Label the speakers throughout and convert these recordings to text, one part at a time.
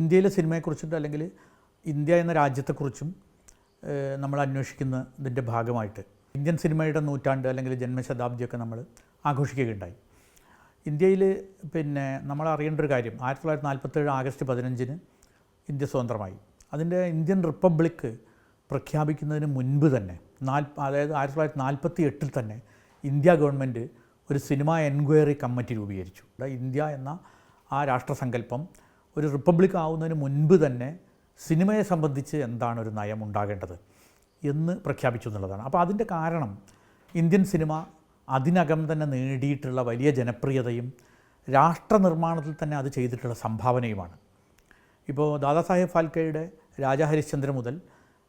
Speaker 1: ഇന്ത്യയിലെ സിനിമയെക്കുറിച്ചിട്ട് അല്ലെങ്കിൽ ഇന്ത്യ എന്ന രാജ്യത്തെക്കുറിച്ചും നമ്മൾ അന്വേഷിക്കുന്നതിന്റെ ഭാഗമായിട്ട് ഇന്ത്യൻ സിനിമയുടെ നൂറ്റാണ്ട് അല്ലെങ്കിൽ ജന്മശതാബ്ദിയൊക്കെ നമ്മൾ ആഘോഷിക്കുകയുണ്ടായി. ഇന്ത്യയിൽ പിന്നെ നമ്മൾ അറിയേണ്ട ഒരു കാര്യം ആയിരത്തി തൊള്ളായിരത്തി നാൽപ്പത്തേഴ് ആഗസ്റ്റ് പതിനഞ്ചിന് ഇന്ത്യ സ്വതന്ത്രമായി. അതിന്റെ ഇന്ത്യൻ റിപ്പബ്ലിക്ക് പ്രഖ്യാപിക്കുന്നതിന് മുൻപ് തന്നെ നാൽ അതായത് ആയിരത്തി തൊള്ളായിരത്തി നാൽപ്പത്തി എട്ടിൽ തന്നെ ഇന്ത്യ ഗവൺമെന്റ് ഒരു സിനിമ എൻക്വയറി കമ്മിറ്റി രൂപീകരിച്ചു. ഇന്ത്യ എന്ന ആ രാഷ്ട്രസങ്കല്പം ഒരു റിപ്പബ്ലിക് ആവുന്നതിന് മുൻപ് തന്നെ സിനിമയെ സംബന്ധിച്ച് എന്താണ് ഒരു നയം ഉണ്ടാകേണ്ടത് എന്ന് പ്രഖ്യാപിച്ചു എന്നുള്ളതാണ്. അപ്പോൾ അതിന്റെ കാരണം ഇന്ത്യൻ സിനിമ അതിനകം തന്നെ നേടിയിട്ടുള്ള വലിയ ജനപ്രിയതയും രാഷ്ട്ര നിർമ്മാണത്തിൽ തന്നെ അത് ചെയ്തിട്ടുള്ള സംഭാവനയുമാണ്. ഇപ്പോൾ ദാദാസാഹേബ് ഫാൽക്കയുടെ രാജാ ഹരിശ്ചന്ദ്ര മുതൽ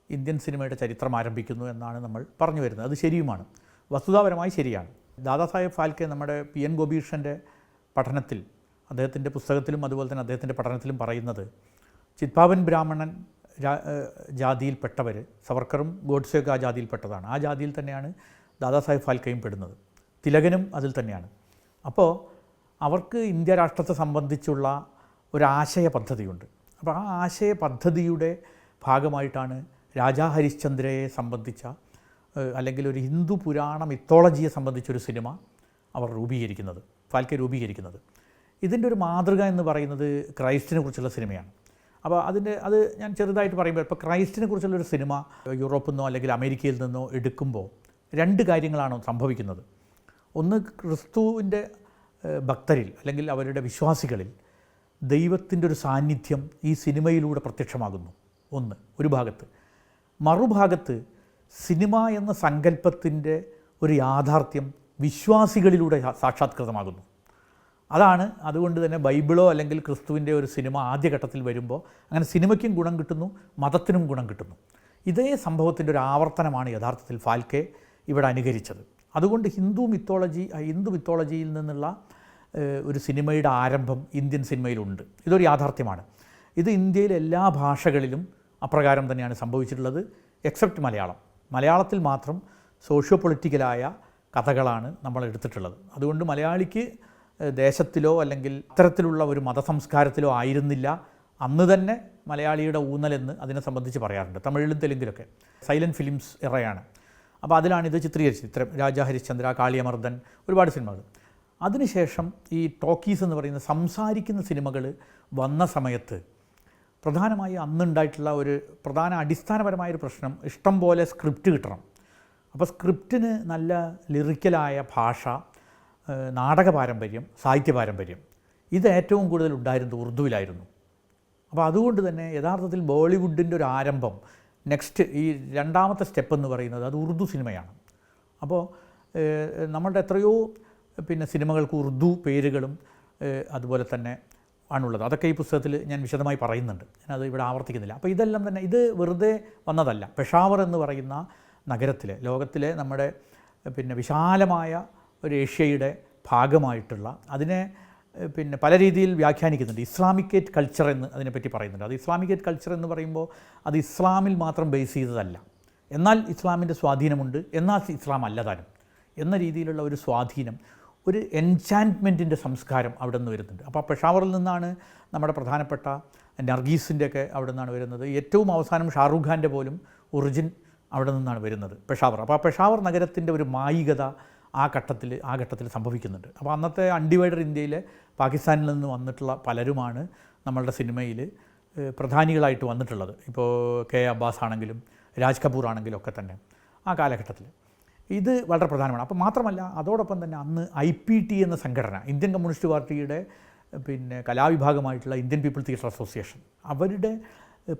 Speaker 1: ഇന്ത്യൻ സിനിമയുടെ ചരിത്രം ആരംഭിക്കുന്നു എന്നാണ് നമ്മൾ പറഞ്ഞു വരുന്നത്. അത് ശരിയുമാണ്. വസ്തുതാപരമായി ശരിയാണ്. ദാദാസാഹേബ് ഫാൽക്കെ നമ്മുടെ പി എൻ ഗോപീഷന്റെ പഠനത്തിൽ അദ്ദേഹത്തിന്റെ പുസ്തകത്തിലും അതുപോലെ തന്നെ അദ്ദേഹത്തിന്റെ പഠനത്തിലും പറയുന്നത് ചിത്പാവൻ ബ്രാഹ്മണൻ ജാതിയിൽപ്പെട്ടവർ സവർക്കറും ഗോഡ്സെയൊക്കെ ആ ജാതിയിൽപ്പെട്ടതാണ്. ആ ജാതിയിൽ തന്നെയാണ് ദാദാസാഹിബ് ഫാൽക്കയും പെടുന്നത്. തിലകനും അതിൽ തന്നെയാണ്. അപ്പോൾ അവർക്ക് ഇന്ത്യ രാഷ്ട്രത്തെ സംബന്ധിച്ചുള്ള ഒരാശയ പദ്ധതിയുണ്ട്. അപ്പോൾ ആ ആശയ പദ്ധതിയുടെ ഭാഗമായിട്ടാണ് രാജാ ഹരിശ്ചന്ദ്രയെ സംബന്ധിച്ച അല്ലെങ്കിൽ ഒരു ഹിന്ദു പുരാണ മിത്തോളജിയെ സംബന്ധിച്ചൊരു സിനിമ അവർ രൂപീകരിക്കുന്നത് ഫാൽക്കെ രൂപീകരിക്കുന്നത്. ഇതിന്റെ ഒരു മാതൃക എന്ന് പറയുന്നത് ക്രൈസ്റ്റിനെ കുറിച്ചുള്ള സിനിമയാണ്. അപ്പോൾ അതിന്റെ അത് ഞാൻ ചെറുതായിട്ട് പറയുമ്പോൾ ഇപ്പോൾ ക്രൈസ്റ്റിനെ കുറിച്ചുള്ളൊരു സിനിമ യൂറോപ്പിൽ നിന്നോ അല്ലെങ്കിൽ അമേരിക്കയിൽ നിന്നോ എടുക്കുമ്പോൾ രണ്ട് കാര്യങ്ങളാണ് സംഭവിക്കുന്നത്. ഒന്ന് ക്രിസ്തുവിന്റെ ഭക്തരിൽ അല്ലെങ്കിൽ അവരുടെ വിശ്വാസികളിൽ ദൈവത്തിന്റെ ഒരു സാന്നിധ്യം ഈ സിനിമയിലൂടെ പ്രത്യക്ഷമാകുന്നു. ഒന്ന് ഒരു ഭാഗത്ത്. മറുഭാഗത്ത് സിനിമ എന്ന സങ്കല്പത്തിന്റെ ഒരു യാഥാർത്ഥ്യം വിശ്വാസികളിലൂടെ സാക്ഷാത്കൃതമാകുന്നു. അതാണ് അതുകൊണ്ട് തന്നെ ബൈബിളോ അല്ലെങ്കിൽ ക്രിസ്തുവിന്റെ ഒരു സിനിമ ആദ്യഘട്ടത്തിൽ വരുമ്പോൾ അങ്ങനെ സിനിമയ്ക്കും ഗുണം കിട്ടുന്നു മതത്തിനും ഗുണം കിട്ടുന്നു. ഇതേ സംഭവത്തിന്റെ ഒരു ആവർത്തനമാണ് യഥാർത്ഥത്തിൽ ഫാൽക്കെ ഇവിടെ അനുകരിച്ചത്. അതുകൊണ്ട് ഹിന്ദു മിത്തോളജി ഹിന്ദു മിത്തോളജിയിൽ നിന്നുള്ള ഒരു സിനിമയുടെ ആരംഭം ഇന്ത്യൻ സിനിമയിലുണ്ട്. ഇതൊരു യാഥാർത്ഥ്യമാണ്. ഇത് ഇന്ത്യയിലെ എല്ലാ ഭാഷകളിലും അപ്രകാരം തന്നെയാണ് സംഭവിച്ചിട്ടുള്ളത് എക്സെപ്റ്റ് മലയാളം. മലയാളത്തിൽ മാത്രം സോഷ്യോ പൊളിറ്റിക്കലായ കഥകളാണ് നമ്മൾ എടുത്തിട്ടുള്ളത് അതുകൊണ്ട് മലയാളിക്ക് ദേശത്തിലോ അല്ലെങ്കിൽ അത്തരത്തിലുള്ള ഒരു മതസംസ്കാരത്തിലോ ആയിരുന്നില്ല. അന്ന് തന്നെ മലയാളിയുടെ ഊന്നലെന്ന് അതിനെ സംബന്ധിച്ച് പറയാറുണ്ട്. തമിഴിലും തെലുങ്കിലൊക്കെ. Silent films ഇറയാണ്. അപ്പോൾ അതിലാണ് ഇത് ചിത്രീകരിച്ചത്. ഇത്തരം രാജാ ഹരിശ്ചന്ദ്ര കാളിയമർദ്ദൻ ഒരുപാട് സിനിമകൾ. അതിനുശേഷം ഈ ടോക്കീസ് എന്ന് പറയുന്ന സംസാരിക്കുന്ന സിനിമകൾ വന്ന സമയത്ത് പ്രധാനമായി അന്നുണ്ടായിട്ടുള്ള ഒരു പ്രധാന അടിസ്ഥാനപരമായൊരു പ്രശ്നം ഇഷ്ടം പോലെ സ്ക്രിപ്റ്റ് കിട്ടണം. അപ്പോൾ സ്ക്രിപ്റ്റിന് നല്ല ലിറിക്കലായ ഭാഷ നാടക പാരമ്പര്യം സാഹിത്യ പാരമ്പര്യം ഇത് ഏറ്റവും കൂടുതൽ ഉണ്ടായിരുന്നത് ഉറുദുവിലായിരുന്നു. അപ്പോൾ അതുകൊണ്ട് തന്നെ യഥാർത്ഥത്തിൽ ബോളിവുഡിന്റെ ഒരു ആരംഭം നെക്സ്റ്റ് ഈ രണ്ടാമത്തെ സ്റ്റെപ്പ് എന്ന് പറയുന്നത് അത് ഉറുദു സിനിമയാണ്. അപ്പോൾ നമ്മുടെ എത്രയോ പിന്നെ സിനിമകൾക്ക് ഉറുദു പേരുകളും അതുപോലെ തന്നെ ആണുള്ളത്. അതൊക്കെ ഈ പുസ്തകത്തിൽ ഞാൻ വിശദമായി പറയുന്നുണ്ട്. ഞാനത് ഇവിടെ ആവർത്തിക്കുന്നില്ല. അപ്പോൾ ഇതെല്ലാം തന്നെ ഇത് വെറുതെ വന്നതല്ല. പെഷാവർ എന്ന് പറയുന്ന നഗരത്തിലെ ലോകത്തിലെ നമ്മുടെ പിന്നെ വിശാലമായ ഒരു ഏഷ്യയുടെ ഭാഗമായിട്ടുള്ള അതിനെ പിന്നെ പല രീതിയിൽ വ്യാഖ്യാനിക്കുന്നുണ്ട്. ഇസ്ലാമിക്കേറ്റ് കൾച്ചർ എന്ന് അതിനെപ്പറ്റി പറയുന്നുണ്ട്. അത് ഇസ്ലാമിക്കേറ്റ് കൾച്ചർ എന്ന് പറയുമ്പോൾ അത് ഇസ്ലാമിൽ മാത്രം ബേസ് ചെയ്തതല്ല. എന്നാൽ ഇസ്ലാമിന്റെ സ്വാധീനമുണ്ട്. എന്നാൽ ഇസ്ലാം അല്ല താനും. എന്ന രീതിയിലുള്ള ഒരു സ്വാധീനം ഒരു എൻചാന്റ്മെന്റിന്റെ സംസ്കാരം അവിടെ നിന്ന് വരുന്നുണ്ട്. അപ്പോൾ പെഷാവറിൽ നിന്നാണ് നമ്മുടെ പ്രധാനപ്പെട്ട നർഗീസിന്റെ ഒക്കെ അവിടെ നിന്നാണ് വരുന്നത്. ഏറ്റവും അവസാനം ഷാറൂഖ് ഖാന്റെ പോലും ഒറിജിൻ അവിടെ നിന്നാണ് വരുന്നത് പെഷാവർ. അപ്പോൾ ആ പെഷാവർ നഗരത്തിന്റെ ഒരു മായികത ആ ഘട്ടത്തിൽ ആ ഘട്ടത്തിൽ സംഭവിക്കുന്നുണ്ട്. അപ്പോൾ അന്നത്തെ അൺഡിവൈഡർ ഇന്ത്യയിലെ പാകിസ്ഥാനിൽ നിന്ന് വന്നിട്ടുള്ള പലരുമാണ് നമ്മളുടെ സിനിമയിൽ പ്രധാനികളായിട്ട് വന്നിട്ടുള്ളത്. ഇപ്പോൾ കെ അബ്ബാസ് ആണെങ്കിലും രാജ് കപൂർ ആണെങ്കിലും ഒക്കെ തന്നെ ആ കാലഘട്ടത്തിൽ. ഇത് വളരെ പ്രധാനമാണ്. അപ്പോൾ മാത്രമല്ല അതോടൊപ്പം തന്നെ അന്ന് ഐ പി ടി എന്ന സംഘടന ഇന്ത്യൻ കമ്മ്യൂണിസ്റ്റ് പാർട്ടിയുടെ പിന്നെ കലാവിഭാഗമായിട്ടുള്ള ഇന്ത്യൻ പീപ്പിൾ തിയേറ്റർ അസോസിയേഷൻ അവരുടെ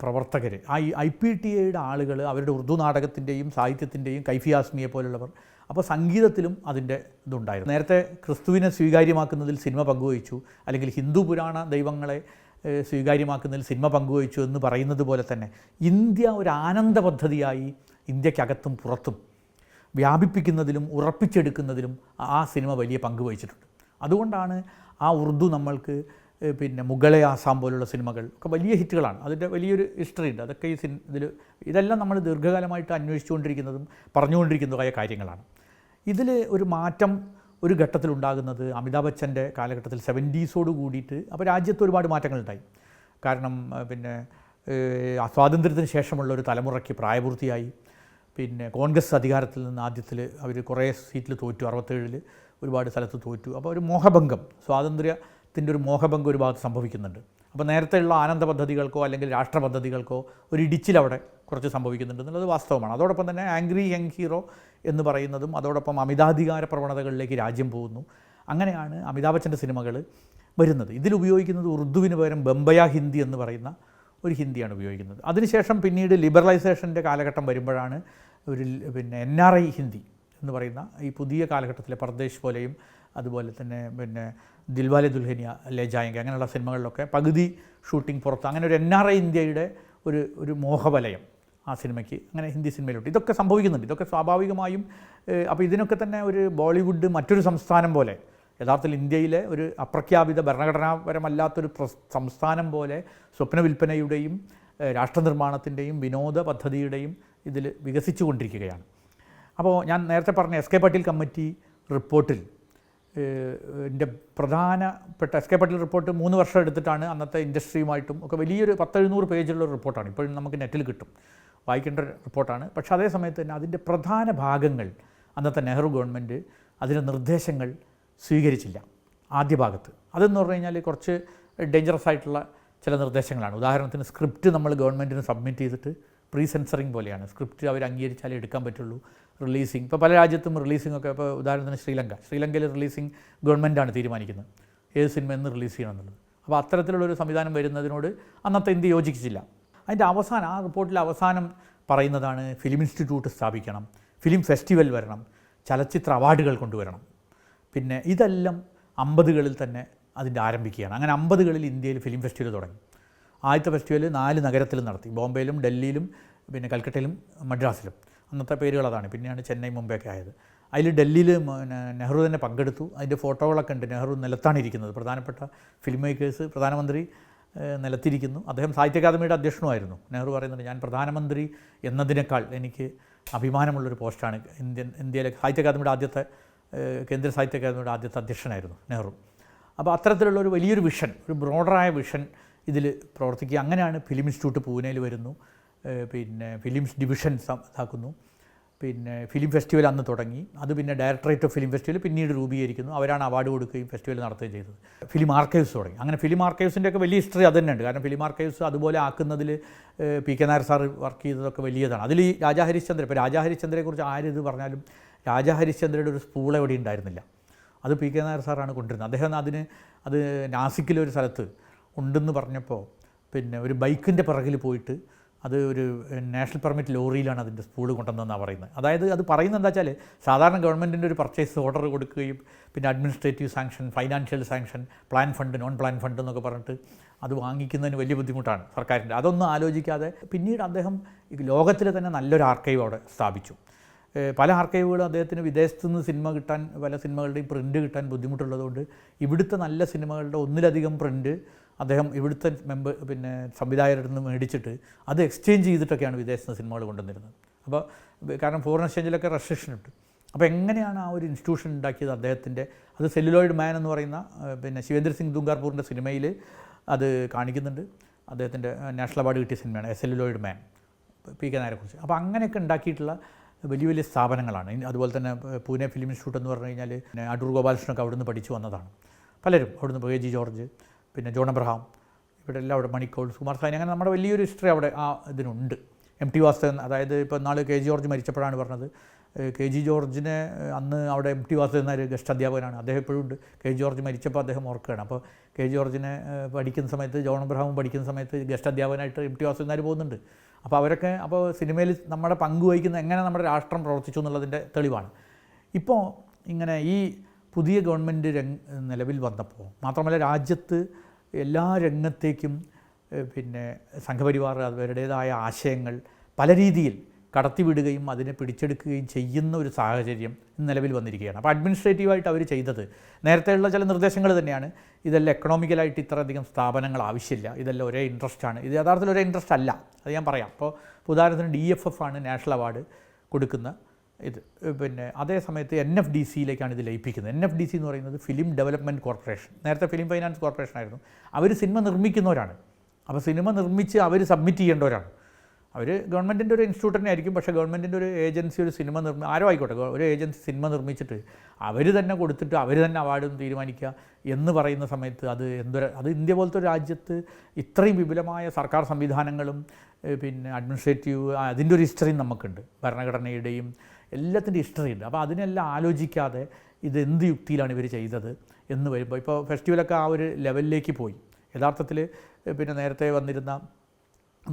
Speaker 1: പ്രവർത്തകർ ആ ഐ പി ടി എയുടെ ആളുകൾ അവരുടെ ഉറുദു നാടകത്തിന്റെയും സാഹിത്യത്തിന്റെയും കൈഫി ആസ്മിയെ പോലുള്ളവർ അപ്പോൾ സംഗീതത്തിലും അതിന്റെ ഇതുണ്ടായിരുന്നു. നേരത്തെ ക്രിസ്തുവിനെ സ്വീകാര്യമാക്കുന്നതിൽ സിനിമ പങ്കുവഹിച്ചു അല്ലെങ്കിൽ ഹിന്ദു പുരാണ ദൈവങ്ങളെ സ്വീകാര്യമാക്കുന്നതിൽ സിനിമ പങ്കുവഹിച്ചു എന്ന് പറയുന്നത് പോലെ തന്നെ ഇന്ത്യ ഒരു ആനന്ദ പദ്ധതിയായി ഇന്ത്യക്കകത്തും പുറത്തും വ്യാപിപ്പിക്കുന്നതിലും ഉറപ്പിച്ചെടുക്കുന്നതിലും ആ സിനിമ വലിയ പങ്ക് വഹിച്ചിട്ടുണ്ട്. അതുകൊണ്ടാണ് ആ ഉറുദു നമ്മൾക്ക് പിന്നെ മുഗളെ ആസാം പോലുള്ള സിനിമകൾ ഒക്കെ വലിയ ഹിറ്റുകളാണ്. അതിന്റെ വലിയൊരു ഹിസ്റ്ററി ഉണ്ട്. അതൊക്കെ ഈ സിനിമ ഇതിൽ ഇതെല്ലാം നമ്മൾ ദീർഘകാലമായിട്ട് അന്വേഷിച്ചുകൊണ്ടിരിക്കുന്നതും പറഞ്ഞുകൊണ്ടിരിക്കുന്നതുമായ കാര്യങ്ങളാണ്. ഇതിൽ ഒരു മാറ്റം ഒരു ഘട്ടത്തിൽ ഉണ്ടാകുന്നത് അമിതാഭ് ബച്ചന്റെ കാലഘട്ടത്തിൽ സെവന്റീസോട് കൂടിയിട്ട് അപ്പോൾ രാജ്യത്ത് ഒരുപാട് മാറ്റങ്ങളുണ്ടായി. കാരണം പിന്നെ സ്വാതന്ത്ര്യത്തിന് ശേഷമുള്ള ഒരു തലമുറയ്ക്ക് പ്രായപൂർത്തിയായി. പിന്നെ കോൺഗ്രസ് അധികാരത്തിൽ നിന്ന് ആദ്യത്തിൽ അവർ കുറേ സീറ്റിൽ തോറ്റു അറുപത്തേഴിൽ ഒരുപാട് സ്ഥലത്ത് തോറ്റു. അപ്പോൾ ഒരു മോഹഭംഗം സ്വാതന്ത്ര്യത്തിന്റെ ഒരു മോഹഭംഗം ഒരു ഭാഗത്ത് സംഭവിക്കുന്നുണ്ട്. അപ്പോൾ നേരത്തെയുള്ള ആനന്ദ പദ്ധതികൾക്കോ അല്ലെങ്കിൽ രാഷ്ട്ര പദ്ധതികൾക്കോ ഒരു ഇടിച്ചിലവിടെ കുറച്ച് സംഭവിക്കുന്നുണ്ട് എന്നുള്ളത് വാസ്തവമാണ്. അതോടൊപ്പം തന്നെ ആംഗ്രി യങ് ഹീറോ എന്ന് പറയുന്നതും അതോടൊപ്പം അമിതാധികാര പ്രവണതകളിലേക്ക് രാജ്യം പോകുന്നു. അങ്ങനെയാണ് അമിതാഭ് ബച്ചന്റെ സിനിമകൾ വരുന്നത്. ഇതിലുപയോഗിക്കുന്നത് ഉറുദുവിന് പകരം ബംബയ ഹിന്ദി എന്ന് പറയുന്ന ഒരു ഹിന്ദിയാണ് ഉപയോഗിക്കുന്നത്. അതിനുശേഷം പിന്നീട് ലിബറലൈസേഷന്റെ കാലഘട്ടം വരുമ്പോഴാണ് ഒരു പിന്നെ എൻ ആർ ഐ ഹിന്ദി എന്ന് പറയുന്ന ഈ പുതിയ കാലഘട്ടത്തിലെ പർദേശ് പോലെയും അതുപോലെ തന്നെ പിന്നെ ദിൽവാലെ ദുൽഹനിയ ലെ ജായങ്ക അങ്ങനെയുള്ള സിനിമകളിലൊക്കെ പകുതി ഷൂട്ടിംഗ് പുറത്ത്. അങ്ങനെ ഒരു എൻ ആർ ഐ ഇന്ത്യയുടെ ഒരു ഒരു മോഹവലയം. ആ സിനിമയ്ക്ക് അങ്ങനെ ഹിന്ദി സിനിമയിലോട്ട്. ഇതൊക്കെ സംഭവിക്കുന്നുണ്ട്. ഇതൊക്കെ സ്വാഭാവികമായും അപ്പോൾ ഇതിനൊക്കെ തന്നെ ഒരു ബോളിവുഡ് മറ്റൊരു സംസ്ഥാനം പോലെ യഥാർത്ഥത്തിൽ ഇന്ത്യയിലെ ഒരു അപ്രഖ്യാപിത ഭരണഘടനാപരമല്ലാത്തൊരു സംസ്ഥാനം പോലെ സ്വപ്ന വിൽപ്പനയുടെയും രാഷ്ട്രനിർമ്മാണത്തിന്റെയും വിനോദ പദ്ധതിയുടെയും ഇതിൽ വികസിച്ചു കൊണ്ടിരിക്കുകയാണ്. അപ്പോൾ ഞാൻ നേരത്തെ പറഞ്ഞ എസ് കെ പാട്ടീൽ കമ്മിറ്റി റിപ്പോർട്ടിൽ എന്റെ പ്രധാനപ്പെട്ട എസ് കെ പാട്ടീൽ റിപ്പോർട്ട് മൂന്ന് വർഷം എടുത്തിട്ടാണ് അന്നത്തെ ഇൻഡസ്ട്രിയുമായിട്ടും ഒക്കെ വലിയൊരു പത്തെഴുന്നൂറ് പേജുള്ള ഒരു റിപ്പോർട്ടാണ്. ഇപ്പോഴും നമുക്ക് നെറ്റിൽ കിട്ടും. വായിക്കേണ്ട റിപ്പോർട്ടാണ്. പക്ഷേ അതേ സമയത്ത് തന്നെ അതിന്റെ പ്രധാന ഭാഗങ്ങൾ അന്നത്തെ നെഹ്റു ഗവൺമെന്റ് അതിന്റെ നിർദ്ദേശങ്ങൾ സ്വീകരിച്ചില്ല ആദ്യ ഭാഗത്ത്. അതെന്ന് പറഞ്ഞു കഴിഞ്ഞാൽ കുറച്ച് ഡേഞ്ചറസ് ആയിട്ടുള്ള ചില നിർദ്ദേശങ്ങളാണ്. ഉദാഹരണത്തിന് സ്ക്രിപ്റ്റ് നമ്മൾ ഗവൺമെന്റിന് സബ്മിറ്റ് ചെയ്തിട്ട് പ്രീ സെൻസറിങ് പോലെയാണ്. സ്ക്രിപ്റ്റ് അവർ അംഗീകരിച്ചാലേ എടുക്കാൻ പറ്റുള്ളൂ. റിലീസിങ് ഇപ്പോൾ പല രാജ്യത്തും റിലീസിംഗ് ഒക്കെ ഇപ്പോൾ ഉദാഹരണത്തിന് ശ്രീലങ്ക. ശ്രീലങ്കയിൽ റിലീസിംഗ് ഗവൺമെന്റാണ് തീരുമാനിക്കുന്നത്. ഏത് സിനിമ എന്ന് റിലീസ് ചെയ്യണം എന്നുള്ളത്. അപ്പോൾ അത്തരത്തിലുള്ളൊരു സംവിധാനം വരുന്നതിനോട് അന്നത്തെ ഇന്ത്യ യോജിച്ചില്ല അതിന്റെ അവസാനം ആ റിപ്പോർട്ടിൽ അവസാനം പറയുന്നതാണ് ഫിലിം ഇൻസ്റ്റിറ്റ്യൂട്ട് സ്ഥാപിക്കണം ഫിലിം ഫെസ്റ്റിവൽ വരണം ചലച്ചിത്ര അവാർഡുകൾ കൊണ്ടുവരണം. പിന്നെ ഇതെല്ലാം അമ്പതുകളിൽ തന്നെ അതിന്റെ ആരംഭിക്കുകയാണ്. അങ്ങനെ അമ്പതുകളിൽ ഇന്ത്യയിൽ ഫിലിം ഫെസ്റ്റിവൽ തുടങ്ങി. ആദ്യത്തെ ഫെസ്റ്റിവൽ നാല് നഗരത്തിലും നടത്തി ബോംബെയിലും ഡൽഹിയിലും പിന്നെ കൽക്കട്ടയിലും മദ്രാസിലും. അന്നത്തെ പേരുകൾ അതാണ്. പിന്നെയാണ് ചെന്നൈ മുംബൈ ഒക്കെ ആയത്. അതിൽ ഡൽഹിയിൽ നെഹ്റു തന്നെ പങ്കെടുത്തു. അതിന്റെ ഫോട്ടോകളൊക്കെ ഉണ്ട്. നെഹ്റു നിലത്താണ് ഇരിക്കുന്നത്. പ്രധാനപ്പെട്ട ഫിലിം മേക്കേഴ്സ് പ്രധാനമന്ത്രി നിലത്തിരിക്കുന്നു. അദ്ദേഹം സാഹിത്യ അക്കാദമിയുടെ അധ്യക്ഷനുമായിരുന്നു. നെഹ്റു പറയുന്നുണ്ട് ഞാൻ പ്രധാനമന്ത്രി എന്നതിനേക്കാൾ എനിക്ക് അഭിമാനമുള്ളൊരു പോസ്റ്റാണ് ഇന്ത്യൻ ഇന്ത്യയിലെ സാഹിത്യ അക്കാദമിയുടെ ആദ്യത്തെ കേന്ദ്ര സാഹിത്യ അക്കാദമിയുടെ ആദ്യത്തെ അധ്യക്ഷനായിരുന്നു നെഹ്റു. അപ്പോൾ അത്തരത്തിലുള്ള ഒരു വലിയൊരു വിഷൻ ഒരു ബ്രോഡറായ വിഷൻ ഇതിൽ പ്രവർത്തിക്കുക. അങ്ങനെയാണ് ഫിലിം ഇൻസ്റ്റിറ്റ്യൂട്ട് പൂനെയിൽ വരുന്നു. പിന്നെ ഫിലിംസ് ഡിവിഷൻ ഇതാക്കുന്നു. പിന്നെ ഫിലിം ഫെസ്റ്റിവൽ അന്ന് തുടങ്ങി. അത് പിന്നെ ഡയറക്ടറേറ്റ് ഓഫ് ഫിലിം ഫെസ്റ്റിവൽ പിന്നീട് രൂപീകരിക്കുന്നു. അവരാണ് അവാർഡ് കൊടുക്കുകയും ഫെസ്റ്റിവൽ നടത്തുകയും ചെയ്തത്. ഫിലിം ആർക്കൈവ്സ് തുടങ്ങി. അങ്ങനെ ഫിലിം ആർക്കൈവ്സിന്റെയൊക്കെ വലിയ ഹിസ്റ്ററി അത് തന്നെയുണ്ട് കാരണം ഫിലിം ആർക്കൈവ്സ് അതുപോലെ ആക്കുന്നതിൽ P K Nair sir work ചെയ്തതൊക്കെ വലിയതാണ്. അതിൽ ഈ രാജാ ഹരിശ്ചന്ദ്ര ഇപ്പോൾ രാജാ ഹരിശ്ചന്ദ്രയെക്കുറിച്ച് ആരിത് പറഞ്ഞാലും രാജാ ഹരിശ്ചന്ദ്രയുടെ ഒരു സ്പൂൾ എവിടെ ഉണ്ടായിരുന്നില്ല. അത് പി കെ നായർ സാറാണ് കൊണ്ടിരുന്നത് അദ്ദേഹം അതിന് അത് നാസിക്കിലൊരു സ്ഥലത്ത് ഉണ്ടെന്ന് പറഞ്ഞപ്പോൾ പിന്നെ ഒരു ബൈക്കിന്റെ പിറകിൽ പോയിട്ട് അത് ഒരു നാഷണൽ പെർമിറ്റ് ലോറിയിലാണ് അതിന്റെ സ്പൂൾ കൊണ്ടുവന്നതെന്നാണ് പറയുന്നത്. അതായത് അത് പറയുന്നത് എന്താ വെച്ചാൽ സാധാരണ ഗവൺമെന്റിന്റെ ഒരു പർച്ചേസ് ഓർഡർ കൊടുക്കുകയും പിന്നെ administrative sanction financial sanction plan fund non plan fund എന്നൊക്കെ പറഞ്ഞിട്ട് അത് വാങ്ങിക്കുന്നതിന് വലിയ ബുദ്ധിമുട്ടാണ് സർക്കാരിന്റെ. അതൊന്നും ആലോചിക്കാതെ പിന്നീട് അദ്ദേഹം ലോകത്തിലെ തന്നെ നല്ലൊരു ആർക്കൈവ് അവിടെ സ്ഥാപിച്ചു. പല ആർക്കൈവുകളും അദ്ദേഹത്തിന് വിദേശത്തു നിന്ന് സിനിമ കിട്ടാൻ പല സിനിമകളുടെയും പ്രിന്റ് കിട്ടാൻ ബുദ്ധിമുട്ടുള്ളതുകൊണ്ട് ഇവിടുത്തെ നല്ല സിനിമകളുടെ ഒന്നിലധികം പ്രിന്റ് അദ്ദേഹം ഇവിടുത്തെ മെമ്പർ പിന്നെ സംവിധായകരുടെ നിന്ന് മേടിച്ചിട്ട് അത് എക്സ്ചേഞ്ച് ചെയ്തിട്ടൊക്കെയാണ് വിദേശത്ത് സിനിമകൾ കൊണ്ടുവന്നിരുന്നത്. അപ്പോൾ കാരണം ഫോറിൻ എക്സ്ചേഞ്ചിലൊക്കെ റെസ്ട്രിക്ഷൻ ഉണ്ട് അപ്പോൾ എങ്ങനെയാണ് ആ ഒരു ഇൻസ്റ്റിറ്റ്യൂഷൻ ഉണ്ടാക്കിയത് അദ്ദേഹത്തിന്റെ? അത് സെല്ലുലോയിഡ് മാൻ എന്ന് പറയുന്ന പിന്നെ ശിവേന്ദ്ര സിംഗ് ദുങ്കാർപൂറിന്റെ സിനിമയിൽ അത് കാണിക്കുന്നുണ്ട്. അദ്ദേഹത്തിന്റെ നാഷണൽ അവാർഡ് കിട്ടിയ സിനിമയാണ് A celluloid man P K നായരെക്കുറിച്ച്. അപ്പോൾ അങ്ങനെയൊക്കെ ഉണ്ടാക്കിയിട്ടുള്ള വലിയ വലിയ സ്ഥാപനങ്ങളാണ്. അതുപോലെ തന്നെ പൂനെ ഫിലിം ഇൻസ്റ്റിറ്റ്യൂട്ട് എന്ന് പറഞ്ഞു കഴിഞ്ഞാൽ അടൂർ ഗോപാലകൃഷ്ണനൊക്കെ അവിടുന്ന് പഠിച്ചു വന്നതാണ്. പലരും അവിടുന്ന് പി ജി ജോർജ് പിന്നെ ജോൺ അബ്രഹാം ഇവിടെ എല്ലാം അവിടെ മണിക്കോൾ സുമാർ സാനി അങ്ങനെ നമ്മുടെ വലിയൊരു ഹിസ്റ്ററി അവിടെ ആ ഇതിനുണ്ട്. എം ടി വാസുദേവൻ അതായത് ഇപ്പോൾ നാളെ കെ ജി ജോർജ് മരിച്ചപ്പോഴാണ് പറഞ്ഞത്. കെ ജി ജോർജിനെ അന്ന് അവിടെ M T Vasudevan Nair guest അധ്യാപകനാണ്. അദ്ദേഹം ഇപ്പോഴും ഉണ്ട്. കെ ജി ജോർജ് മരിച്ചപ്പോൾ അദ്ദേഹം ഓർക്കുകയാണ് അപ്പോൾ കെ ജി ജോർജിനെ പഠിക്കുന്ന സമയത്ത് ജോൺ അബ്രഹാമും പഠിക്കുന്ന സമയത്ത് ഗസ്റ്റ് അധ്യാപകനായിട്ട് എം ടി വാസുദേവൻ നായർ പോകുന്നുണ്ട്. അപ്പോൾ അവരൊക്കെ അപ്പോൾ സിനിമയിൽ നമ്മുടെ പങ്ക് വഹിക്കുന്ന എങ്ങനെ നമ്മുടെ രാഷ്ട്രം പ്രവർത്തിച്ചു എന്നുള്ളതിന്റെ തെളിവാണ്. ഇപ്പോൾ ഇങ്ങനെ ഈ പുതിയ ഗവൺമെന്റ് നിലവിൽ വന്നപ്പോൾ മാത്രമല്ല രാജ്യത്ത് എല്ലാ രംഗത്തേക്കും പിന്നെ സംഘപരിവാർ അവരുടേതായ ആശയങ്ങൾ പല രീതിയിൽ കടത്തിവിടുകയും അതിനെ പിടിച്ചെടുക്കുകയും ചെയ്യുന്ന ഒരു സാഹചര്യം നിലവിൽ വന്നിരിക്കുകയാണ്. അപ്പോൾ അഡ്മിനിസ്ട്രേറ്റീവായിട്ട് അവർ ചെയ്തത് നേരത്തെയുള്ള ചില നിർദ്ദേശങ്ങൾ തന്നെയാണ്. ഇതെല്ലാം എക്കണോമിക്കലായിട്ട് ഇത്രയധികം സ്ഥാപനങ്ങൾ ആവശ്യമില്ല. ഇതെല്ലാം ഒരേ ഇൻട്രസ്റ്റ് ആണ്. ഇത് യഥാർത്ഥത്തിൽ ഒരേ ഇൻട്രസ്റ്റ് അല്ല. അത് ഞാൻ പറയാം. അപ്പോൾ ഉദാഹരണത്തിന് ഡി എഫ് എഫ് ആണ് നാഷണൽ അവാർഡ് കൊടുക്കുന്ന ഇത് പിന്നെ അതേ സമയത്ത് എൻ എഫ് ഡി സിയിലേക്കാണ് ഇത് ലയിപ്പിക്കുന്നത്. എൻ എഫ് ഡി സി എന്ന് പറയുന്നത് ഫിലിം ഡെവലപ്മെന്റ് കോർപ്പറേഷൻ നേരത്തെ ഫിലിം ഫൈനാൻസ് കോർപ്പറേഷൻ ആയിരുന്നു. അവർ സിനിമ നിർമ്മിക്കുന്നവരാണ്. അപ്പോൾ സിനിമ നിർമ്മിച്ച് അവർ സബ്മിറ്റ് ചെയ്യേണ്ടവരാണ്. അവർ ഗവൺമെന്റിന്റെ ഒരു ഇൻസ്റ്റിറ്റ്യൂട്ട് തന്നെ ആയിരിക്കും. പക്ഷേ ഗവൺമെന്റിന്റെ ഒരു ഏജൻസി ഒരു സിനിമ നിർമ്മി ആരോ ആയിക്കോട്ടെ ഒരു ഏജൻസി സിനിമ നിർമ്മിച്ചിട്ട് അവർ തന്നെ കൊടുത്തിട്ട് അവർ തന്നെ അവാർഡും തീരുമാനിക്കുക എന്ന് പറയുന്ന സമയത്ത് അത് എന്തൊരു അത് ഇന്ത്യ പോലത്തെ ഒരു രാജ്യത്ത് ഇത്രയും വിപുലമായ സർക്കാർ സംവിധാനങ്ങളും പിന്നെ അഡ്മിനിസ്ട്രേറ്റീവ് അതിന്റെ ഒരു ഹിസ്റ്ററിയും നമുക്കുണ്ട്. ഭരണഘടനയുടെയും എല്ലാത്തിന്റെ ഹിസ്റ്ററി ഉണ്ട്. അപ്പോൾ അതിനെല്ലാം ആലോചിക്കാതെ ഇത് എന്ത് യുക്തിയിലാണ് ഇവർ ചെയ്തത് എന്ന് വരുമ്പോൾ ഇപ്പോൾ ഫെസ്റ്റിവലൊക്കെ ആ ഒരു ലെവലിലേക്ക് പോയി. യഥാർത്ഥത്തിൽ പിന്നെ നേരത്തെ വന്നിരുന്ന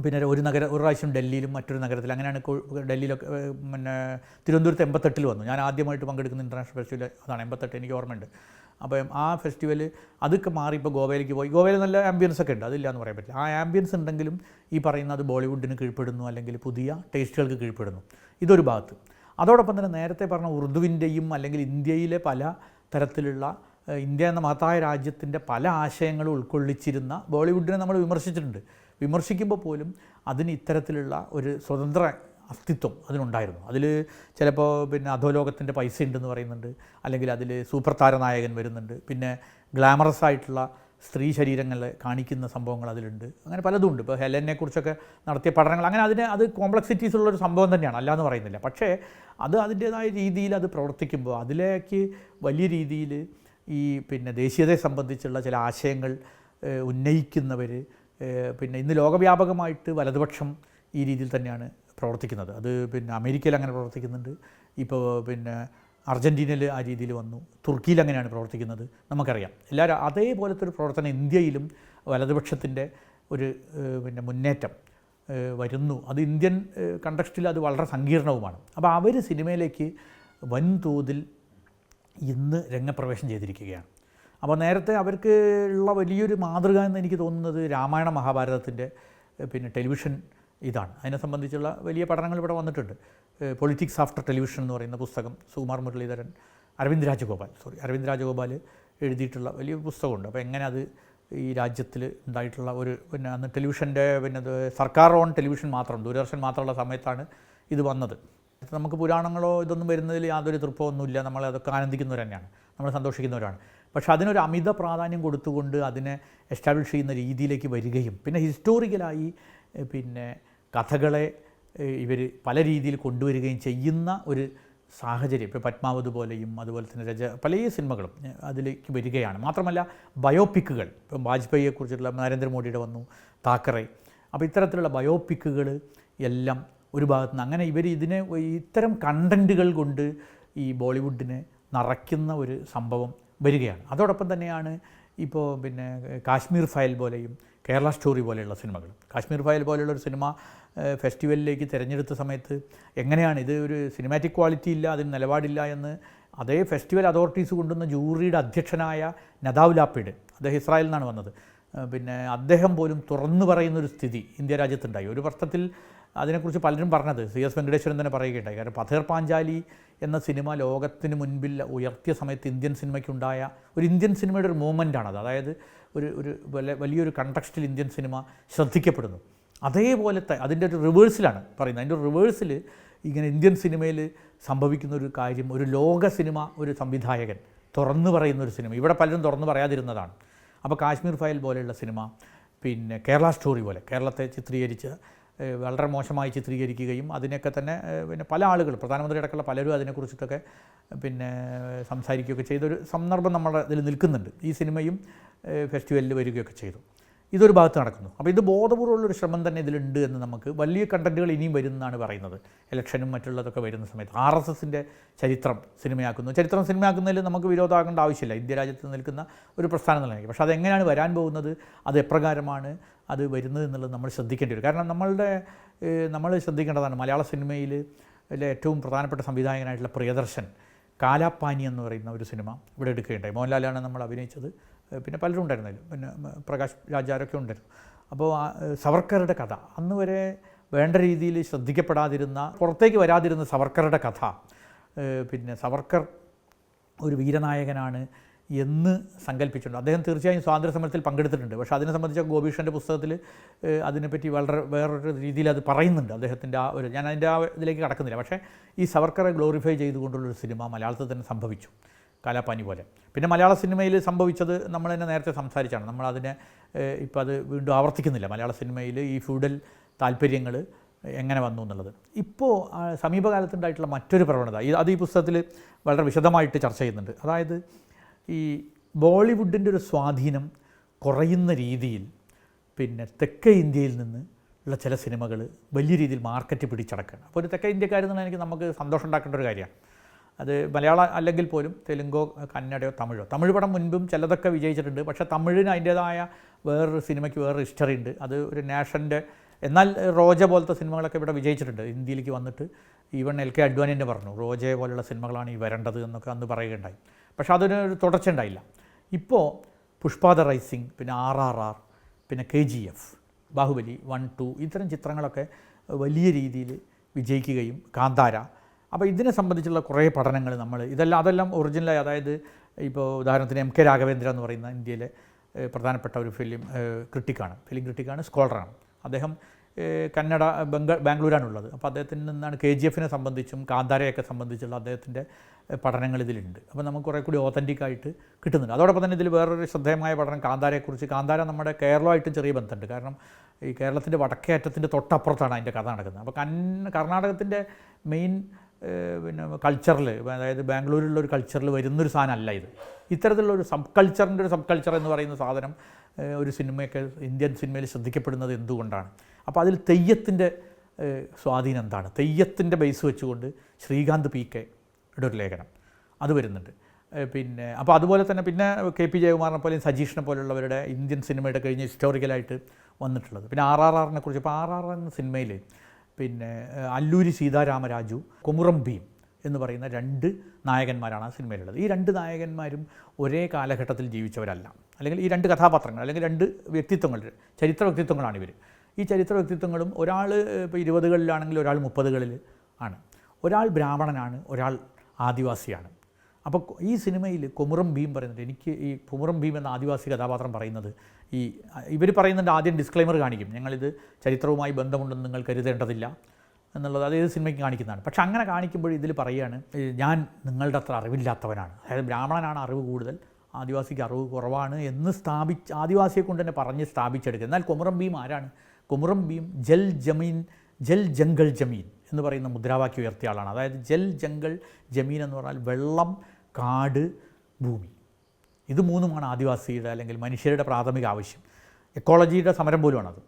Speaker 1: പിന്നെ ഒരു നഗര ഒരു പ്രാവശ്യം ഡൽഹിയിലും മറ്റൊരു നഗരത്തിൽ അങ്ങനെയാണ് ഡൽഹിയിലൊക്കെ പിന്നെ തിരുവനന്തപുരത്ത് എൺപത്തെട്ടിൽ വന്നു. ഞാൻ ആദ്യമായിട്ട് പങ്കെടുക്കുന്ന ഇന്റർനാഷണൽ ഫെസ്റ്റിവൽ അതാണ് എൺപത്തെട്ട് എനിക്ക് ഓർമ്മയുണ്ട്. അപ്പം ആ ഫെസ്റ്റിവൽ അതൊക്കെ മാറി ഇപ്പോൾ ഗോവയിലേക്ക് പോയി. ഗോവയിൽ നല്ല ആംബിയൻസ് ഒക്കെ ഉണ്ട്. അതില്ല എന്ന് പറയാൻ പറ്റില്ല. ആ ആംബിയൻസ് ഉണ്ടെങ്കിലും ഈ പറയുന്നത് ബോളിവുഡിന് കീഴ്പ്പെടുന്നു അല്ലെങ്കിൽ പുതിയ ടേസ്റ്റുകൾക്ക് കീഴ്പ്പെടുന്നു. ഇതൊരു ഭാഗത്ത്. അതോടൊപ്പം തന്നെ നേരത്തെ പറഞ്ഞ ഉറുദുവിന്റെയും അല്ലെങ്കിൽ ഇന്ത്യയിലെ പല തരത്തിലുള്ള ഇന്ത്യ എന്ന മഹത്തായ രാജ്യത്തിന്റെ പല ആശയങ്ങളും ഉൾക്കൊള്ളിച്ചിരുന്ന ബോളിവുഡിനെ നമ്മൾ വിമർശിച്ചിട്ടുണ്ട്. വിമർശിക്കുമ്പോൾ പോലും അതിന് ഇത്തരത്തിലുള്ള ഒരു സ്വതന്ത്ര അസ്തിത്വം അതിനുണ്ടായിരുന്നു. അതിൽ ചിലപ്പോൾ പിന്നെ അധോലോകത്തിന്റെ പൈസ ഉണ്ടെന്ന് പറയുന്നുണ്ട്. അല്ലെങ്കിൽ അതിൽ സൂപ്പർ താരനായകൻ വരുന്നുണ്ട്. പിന്നെ ഗ്ലാമറസ് ആയിട്ടുള്ള സ്ത്രീ ശരീരങ്ങളെ കാണിക്കുന്ന സംഭവങ്ങൾ അതിലുണ്ട്. അങ്ങനെ പലതും ഉണ്ട് ഇപ്പോൾ ഹെലനെ കുറിച്ചൊക്കെ നടത്തിയ പഠനങ്ങൾ. അങ്ങനെ അതിന് അത് കോംപ്ലക്സിറ്റീസ് ഉള്ളൊരു സംഭവം തന്നെയാണ്. അല്ലാന്ന് പറയുന്നില്ല. പക്ഷേ അത് അതിന്റേതായ രീതിയിൽ അത് പ്രവർത്തിക്കുമ്പോൾ അതിലേക്ക് വലിയ രീതിയിൽ ഈ പിന്നെ ദേശീയതയെ സംബന്ധിച്ചുള്ള ചില ആശയങ്ങൾ ഉന്നയിക്കുന്നവർ പിന്നെ ഇന്ന് ലോകവ്യാപകമായിട്ട് വലതുപക്ഷം ഈ രീതിയിൽ തന്നെയാണ് പ്രവർത്തിക്കുന്നത്. അത് പിന്നെ അമേരിക്കയിൽ അങ്ങനെ പ്രവർത്തിക്കുന്നുണ്ട്. ഇപ്പോൾ പിന്നെ അർജന്റീനയിൽ ആ രീതിയിൽ വന്നു. തുർക്കിയിൽ അങ്ങനെയാണ് പ്രവർത്തിക്കുന്നത്. നമുക്കറിയാം. എല്ലാവരും അതേപോലത്തെ ഒരു പ്രവർത്തനം ഇന്ത്യയിലും വലതുപക്ഷത്തിന്റെ ഒരു പിന്നെ മുന്നേറ്റം വരുന്നു. അത് ഇന്ത്യൻ കണ്ടക്സ്റ്റിൽ അത് വളരെ സങ്കീർണവുമാണ്. അപ്പോൾ അവർ സിനിമയിലേക്ക് വൻതോതിൽ ഇന്ന് രംഗപ്രവേശം ചെയ്തിരിക്കുകയാണ്. അപ്പോൾ നേരത്തെ അവർക്ക് ഉള്ള വലിയൊരു മാതൃക എന്ന് എനിക്ക് തോന്നുന്നത് രാമായണ മഹാഭാരതത്തിന്റെ പിന്നെ ടെലിവിഷൻ ഇതാണ്. അതിനെ സംബന്ധിച്ചുള്ള വലിയ പഠനങ്ങൾ ഇവിടെ വന്നിട്ടുണ്ട്. പൊളിറ്റിക്സ് ആഫ്റ്റർ ടെലിവിഷൻ എന്ന് പറയുന്ന പുസ്തകം സുകുമാർ മുരളീധരൻ അരവിന്ദ് രാജഗോപാൽ സോറി അരവിന്ദ് രാജഗോപാൽ എഴുതിയിട്ടുള്ള വലിയ പുസ്തകമുണ്ട്. അപ്പോൾ എങ്ങനെ അത് ഈ രാജ്യത്തിൽ ഉണ്ടായിട്ടുള്ള ഒരു പിന്നെ അന്ന് ടെലിവിഷന്റെ പിന്നെ സർക്കാർ ഓൺ ടെലിവിഷൻ മാത്രം ദൂരദർശൻ മാത്രമുള്ള സമയത്താണ് ഇത് വന്നത്. നമുക്ക് പുരാണങ്ങളോ ഇതൊന്നും വരുന്നതിൽ യാതൊരു തൃപ്പമൊന്നുമില്ല. നമ്മൾ അതൊക്കെ ആനന്ദിക്കുന്നവർ തന്നെയാണ്. നമ്മൾ സന്തോഷിക്കുന്നവരാണ്. പക്ഷേ അതിനൊരു അമിത പ്രാധാന്യം കൊടുത്തുകൊണ്ട് അതിനെ എസ്റ്റാബ്ലിഷ് ചെയ്യുന്ന രീതിയിലേക്ക് വരികയും പിന്നെ ഹിസ്റ്റോറിക്കലായി പിന്നെ കഥകളെ ഇവർ പല രീതിയിൽ കൊണ്ടുവരികയും ചെയ്യുന്ന ഒരു സാഹചര്യം. ഇപ്പോൾ പത്മാവത് പോലെയും അതുപോലെ തന്നെ രജ പല സിനിമകളും അതിലേക്ക് വരികയാണ്. മാത്രമല്ല ബയോപിക്കുകൾ. ഇപ്പം വാജ്പേയിയെക്കുറിച്ചുള്ള നരേന്ദ്രമോദിയുടെ വന്നു താക്കറെ. അപ്പോൾ ഇത്തരത്തിലുള്ള ബയോപിക്കുകൾ എല്ലാം ഒരു ഭാഗത്തു നിന്ന് അങ്ങനെ ഇവർ ഇതിനെ ഇത്തരം കണ്ടന്റുകൾ കൊണ്ട് ഈ ബോളിവുഡിനെ നിറയ്ക്കുന്ന ഒരു സംഭവം വരികയാണ്. അതോടൊപ്പം തന്നെയാണ് ഇപ്പോൾ പിന്നെ കാശ്മീർ ഫയൽ പോലെയും കേരള സ്റ്റോറി പോലെയുള്ള സിനിമകൾ. കാശ്മീർ ഫയൽ പോലെയുള്ള ഒരു സിനിമ ഫെസ്റ്റിവലിലേക്ക് തിരഞ്ഞെടുത്ത സമയത്ത് എങ്ങനെയാണ് ഇത് ഒരു സിനിമാറ്റിക് ക്വാളിറ്റി ഇല്ല അതിന് നിലപാടില്ല എന്ന് അതേ ഫെസ്റ്റിവൽ അതോറിറ്റീസ് കൊണ്ടുവന്ന ജൂറിയുടെ അധ്യക്ഷനായ നദാവ് ലാപ്പിഡ് അദ്ദേഹം ഇസ്രായേലിൽ നിന്നാണ് വന്നത്. പിന്നെ അദ്ദേഹം പോലും തുറന്നു പറയുന്നൊരു സ്ഥിതി ഇന്ത്യ രാജ്യത്തുണ്ടായി. ഒരു വർഷത്തിൽ അതിനെക്കുറിച്ച് പലരും പറഞ്ഞത് സി എസ് വെങ്കടേശ്വരൻ തന്നെ പറയുകയുണ്ടായി. കാരണം പഥേർ പാഞ്ചാലി എന്ന സിനിമ ലോകത്തിന് മുൻപിൽ ഉയർത്തിയ സമയത്ത് ഇന്ത്യൻ സിനിമയ്ക്കുണ്ടായ ഒരു ഇന്ത്യൻ സിനിമയുടെ ഒരു മൂവ്മെന്റാണത് അതായത് ഒരു ഒരു വല- വലിയൊരു കണ്ടക്സ്റ്റിൽ ഇന്ത്യൻ സിനിമ ശ്രദ്ധിക്കപ്പെടുന്നു. അതേപോലത്തെ അതിന്റെ ഒരു റിവേഴ്സിലാണ് പറയുന്നത്. അതിന്റെ ഒരു റിവേഴ്സിൽ ഇങ്ങനെ ഇന്ത്യൻ സിനിമയിൽ സംഭവിക്കുന്ന ഒരു കാര്യം ഒരു ലോക സിനിമ ഒരു സംവിധായകൻ തുറന്നു പറയുന്ന ഒരു സിനിമ. ഇവിടെ പലരും തുറന്നു പറയാതിരുന്നതാണ്. അപ്പോൾ കാശ്മീർ ഫയൽ പോലെയുള്ള സിനിമ പിന്നെ കേരള സ്റ്റോറി പോലെ കേരളത്തെ ചിത്രീകരിച്ച് വളരെ മോശമായി ചിത്രീകരിക്കുകയും അതിനൊക്കെ തന്നെ പിന്നെ പല ആളുകൾ പ്രധാനമന്ത്രി അടക്കമുള്ള പലരും അതിനെക്കുറിച്ചിട്ടൊക്കെ പിന്നെ സംസാരിക്കുകയൊക്കെ ചെയ്തൊരു സന്ദർഭം നമ്മുടെ ഇതിൽ നിൽക്കുന്നുണ്ട്. ഈ സിനിമയും ഫെസ്റ്റിവലിൽ വരികയൊക്കെ ചെയ്തു. ഇതൊരു ഭാഗത്ത് നടക്കുന്നു. അപ്പോൾ ഇത് ബോധപൂർവമുള്ളൊരു ശ്രമം തന്നെ ഇതിലുണ്ട് എന്ന് നമുക്ക് വലിയ കണ്ടന്റുകൾ ഇനിയും വരുമെന്നാണ് പറയുന്നത്. ഇലക്ഷനും മറ്റുള്ളതൊക്കെ വരുന്ന സമയത്ത് ആർ എസ് എസിന്റെ ചരിത്രം സിനിമയാക്കുന്നു. ചരിത്രം സിനിമയാക്കുന്നതിൽ നമുക്ക് വിരോധമാകേണ്ട ആവശ്യമില്ല. ഇന്ത്യ രാജ്യത്ത് നിൽക്കുന്ന ഒരു പ്രസ്ഥാനം നിലനിൽക്കും പക്ഷേ അതെങ്ങനെയാണ് വരാൻ പോകുന്നത്? അത് എപ്രകാരമാണ്? അത് വരുന്നത് എന്നുള്ളത് നമ്മൾ ശ്രദ്ധിക്കേണ്ടി വരും. കാരണം നമ്മളുടെ നമ്മൾ ശ്രദ്ധിക്കേണ്ടതാണ് മലയാള സിനിമയിൽ ഏറ്റവും പ്രധാനപ്പെട്ട സംവിധായകനായിട്ടുള്ള പ്രിയദർശൻ കാലാപ്പാനി എന്ന് പറയുന്ന ഒരു സിനിമ ഇവിടെ എടുക്കുകയുണ്ടായി. മോഹൻലാലാണ് നമ്മൾ അഭിനയിച്ചത്. പിന്നെ പലരും ഉണ്ടായിരുന്നു പിന്നെ പ്രകാശ് രാജാരൊക്കെ ഉണ്ടായിരുന്നു. അപ്പോൾ സവർക്കറുടെ കഥ. അന്ന് വരെ വേണ്ട രീതിയിൽ ശ്രദ്ധിക്കപ്പെടാതിരുന്ന പുറത്തേക്ക് വരാതിരുന്ന സവർക്കറുടെ കഥ. പിന്നെ സവർക്കർ ഒരു വീരനായകനാണ്. എന്ന് സങ്കല്പിച്ചിട്ടുണ്ട്. അദ്ദേഹം തീർച്ചയായും സ്വാതന്ത്ര്യ സമരത്തിൽ പങ്കെടുത്തിട്ടുണ്ട്. പക്ഷേ അതിനെ സംബന്ധിച്ച ഗോപീഷന്റെ പുസ്തകത്തിൽ അതിനെപ്പറ്റി വളരെ വേറൊരു രീതിയിൽ അത് പറയുന്നുണ്ട് അദ്ദേഹത്തിന്റെ ആ ഒരു ഞാൻ അതിന്റെ ആ ഇതിലേക്ക് കടക്കുന്നില്ല. പക്ഷേ ഈ സവർക്കറെ ഗ്ലോറിഫൈ ചെയ്തുകൊണ്ടുള്ളൊരു സിനിമ മലയാളത്തിൽ തന്നെ സംഭവിച്ചു. കാലാപ്പാനി പോലെ. പിന്നെ മലയാള സിനിമയിൽ സംഭവിച്ചത് നമ്മൾ തന്നെ നേരത്തെ സംസാരിച്ചാണ്. നമ്മളതിനെ ഇപ്പോൾ അത് വീണ്ടും ആവർത്തിക്കുന്നില്ല. മലയാള സിനിമയിൽ ഈ ഫ്യൂഡൽ താല്പര്യങ്ങൾ എങ്ങനെ വന്നു എന്നുള്ളത്. ഇപ്പോൾ സമീപകാലത്തുണ്ടായിട്ടുള്ള മറ്റൊരു പ്രവണത ഇത് അത് ഈ പുസ്തകത്തിൽ വളരെ വിശദമായിട്ട് ചർച്ച ചെയ്യുന്നുണ്ട്. അതായത് ഈ ബോളിവുഡിന്റെ ഒരു സ്വാധീനം കുറയുന്ന രീതിയിൽ പിന്നെ തെക്കേ ഇന്ത്യയിൽ നിന്ന് ഉള്ള ചില സിനിമകൾ വലിയ രീതിയിൽ മാർക്കറ്റ് പിടിച്ചടക്കുകയാണ് അപ്പോൾ ഒരു തെക്കേ ഇന്ത്യക്കാരെന്നുള്ള എനിക്ക് നമുക്ക് സന്തോഷം ഉണ്ടാക്കേണ്ട ഒരു കാര്യമാണ്. അത് മലയാളം അല്ലെങ്കിൽ പോലും തെലുങ്കോ കന്നഡയോ തമിഴോ. തമിഴ് പടം മുൻപും ചിലതൊക്കെ വിജയിച്ചിട്ടുണ്ട്. പക്ഷേ തമിഴിന് അതിന്റേതായ വേറൊരു സിനിമയ്ക്ക് വേറൊരു ഹിസ്റ്ററി ഉണ്ട്. അത് ഒരു നാഷന്റെ എന്നാൽ റോജ പോലത്തെ സിനിമകളൊക്കെ ഇവിടെ വിജയിച്ചിട്ടുണ്ട്. ഇന്ത്യയിലേക്ക് വന്നിട്ട് ഈവൺ എൽ കെ അഡ്വാനിന്റെ പറഞ്ഞു റോജയെ പോലുള്ള സിനിമകളാണ് ഈ വരേണ്ടത് എന്നൊക്കെ അന്ന് പറയുകയുണ്ടായി. പക്ഷേ അതിനൊരു തുടർച്ച ഉണ്ടായില്ല. ഇപ്പോൾ പുഷ്പാദ റൈസിങ് പിന്നെ ആർ ആർ ആർ പിന്നെ K G F Baahubali one two ഇത്തരം ചിത്രങ്ങളൊക്കെ വലിയ രീതിയിൽ വിജയിക്കുകയും കാന്താര. അപ്പോൾ ഇതിനെ സംബന്ധിച്ചുള്ള കുറേ പഠനങ്ങൾ നമ്മൾ ഇതെല്ലാം അതെല്ലാം ഒറിജിനലായി അതായത് ഇപ്പോൾ ഉദാഹരണത്തിന് എം കെ രാഘവേന്ദ്ര എന്ന് പറയുന്ന ഇന്ത്യയിലെ പ്രധാനപ്പെട്ട ഒരു ഫിലിം ക്രിട്ടിക്കാണ് ഫിലിം ക്രിട്ടിക്കാണ് സ്കോളറാണ് അദ്ദേഹം കന്നഡ ബംഗ ബാംഗ്ലൂരാണുള്ളത്. അപ്പോൾ അദ്ദേഹത്തിൽ നിന്നാണ് കെ ജി എഫിനെ സംബന്ധിച്ചും കാന്താരയൊക്കെ സംബന്ധിച്ചുള്ള അദ്ദേഹത്തിന്റെ പഠനങ്ങൾ ഇതിലുണ്ട്. അപ്പോൾ നമുക്ക് കുറേ കൂടി ഓതന്റിക് ആയിട്ട് കിട്ടുന്നുണ്ട്. അതോടൊപ്പം തന്നെ ഇതിൽ വേറൊരു ശ്രദ്ധേയമായ പഠനം കാന്താരയെക്കുറിച്ച്. കാന്താര നമ്മുടെ കേരളമായിട്ടും ചെറിയ ബന്ധമുണ്ട്. കാരണം ഈ കേരളത്തിന്റെ വടക്കേ അറ്റത്തിന്റെ തൊട്ടപ്പുറത്താണ് അതിന്റെ കഥ നടക്കുന്നത്. അപ്പോൾ കൻ കർണാടകത്തിന്റെ മെയിൻ പിന്നെ കൾച്ചറിൽ അതായത് ബാംഗ്ലൂരിലുള്ള ഒരു കൾച്ചറിൽ വരുന്നൊരു സാധനമല്ല ഇത്. ഇത്തരത്തിലുള്ള ഒരു സബ് കൾച്ചറിന്റെ ഒരു സബ് കൾച്ചർ എന്ന് പറയുന്ന സാധനം ഒരു സിനിമയൊക്കെ ഇന്ത്യൻ സിനിമയിൽ ശ്രദ്ധിക്കപ്പെടുന്നത് എന്തുകൊണ്ടാണ്? അപ്പോൾ അതിൽ തെയ്യത്തിന്റെ സ്വാധീനം എന്താണ്? തെയ്യത്തിന്റെ ബേസ് വെച്ചുകൊണ്ട് ശ്രീകാന്ത് പി കെ യുടെ ഒരു ലേഖനം അത് വരുന്നുണ്ട്. പിന്നെ അപ്പോൾ അതുപോലെ തന്നെ പിന്നെ കെ പി ജയകുമാറിനെ പോലെയും സജീഷിനെ പോലുള്ളവരുടെ ഇന്ത്യൻ സിനിമയുടെ കഴിഞ്ഞ് ഹിസ്റ്റോറിക്കലായിട്ട് വന്നിട്ടുള്ളത്. പിന്നെ ആർ ആർ ആറിനെ കുറിച്ച് ഇപ്പോൾ ആർ ആർ എന്ന സിനിമയിൽ പിന്നെ അല്ലൂരി സീതാരാമരാജു കൊമുറം ഭീം എന്ന് പറയുന്ന രണ്ട് നായകന്മാരാണ് ആ സിനിമയിലുള്ളത്. ഈ രണ്ട് നായകന്മാരും ഒരേ കാലഘട്ടത്തിൽ ജീവിച്ചവരല്ല. അല്ലെങ്കിൽ ഈ രണ്ട് കഥാപാത്രങ്ങൾ അല്ലെങ്കിൽ രണ്ട് വ്യക്തിത്വങ്ങൾ ചരിത്ര വ്യക്തിത്വങ്ങളാണ് ഇവർ ഈ ചരിത്ര വ്യക്തിത്വങ്ങളും ഒരാൾ ഇപ്പോൾ ഇരുപതുകളിലാണെങ്കിൽ ഒരാൾ മുപ്പതുകളിൽ ആണ്. ഒരാൾ ബ്രാഹ്മണനാണ് ഒരാൾ ആദിവാസിയാണ്. അപ്പോൾ ഈ സിനിമയിൽ കുമുറം ഭീം പറയുന്നുണ്ട് എനിക്ക് ഈ കുമുറം ഭീം എന്ന ആദിവാസി കഥാപാത്രം പറയുന്നത് ഈ ഇവർ പറയുന്നുണ്ട് ആദ്യം ഡിസ്ക്ലൈമർ കാണിക്കും. ഞങ്ങളിത് ചരിത്രവുമായി ബന്ധമുണ്ടെന്ന് നിങ്ങൾ കരുതേണ്ടതില്ല എന്നുള്ളത് അത് സിനിമയ്ക്ക് കാണിക്കുന്നതാണ്. പക്ഷെ അങ്ങനെ കാണിക്കുമ്പോൾ ഇതിൽ പറയുകയാണ് ഞാൻ നിങ്ങളുടെ അത്ര അറിവില്ലാത്തവനാണ്. അതായത് ബ്രാഹ്മണനാണ് അറിവ് കൂടുതൽ ആദിവാസിക്ക് അറിവ് കുറവാണ് എന്ന് സ്ഥാപിച്ച് ആദിവാസിയെ കൊണ്ട് തന്നെ പറഞ്ഞ് സ്ഥാപിച്ചെടുക്കുക. എന്നാൽ കൊമുറം ഭീം ആരാണ്? കൊമുറം ഭീം ജൽ ജമീൻ ജൽ ജംഗൾ ജമീൻ എന്ന് പറയുന്ന മുദ്രാവാക്യം ഉയർത്തിയ ആളാണ്. അതായത് ജൽ ജംഗൾ ജമീൻ എന്ന് പറഞ്ഞാൽ വെള്ളം കാട് ഭൂമി. ഇത് മൂന്നുമാണ് ആദിവാസിയുടെ അല്ലെങ്കിൽ മനുഷ്യരുടെ പ്രാഥമിക ആവശ്യം. എക്കോളജിയുടെ സമരം പോലുമാണത്.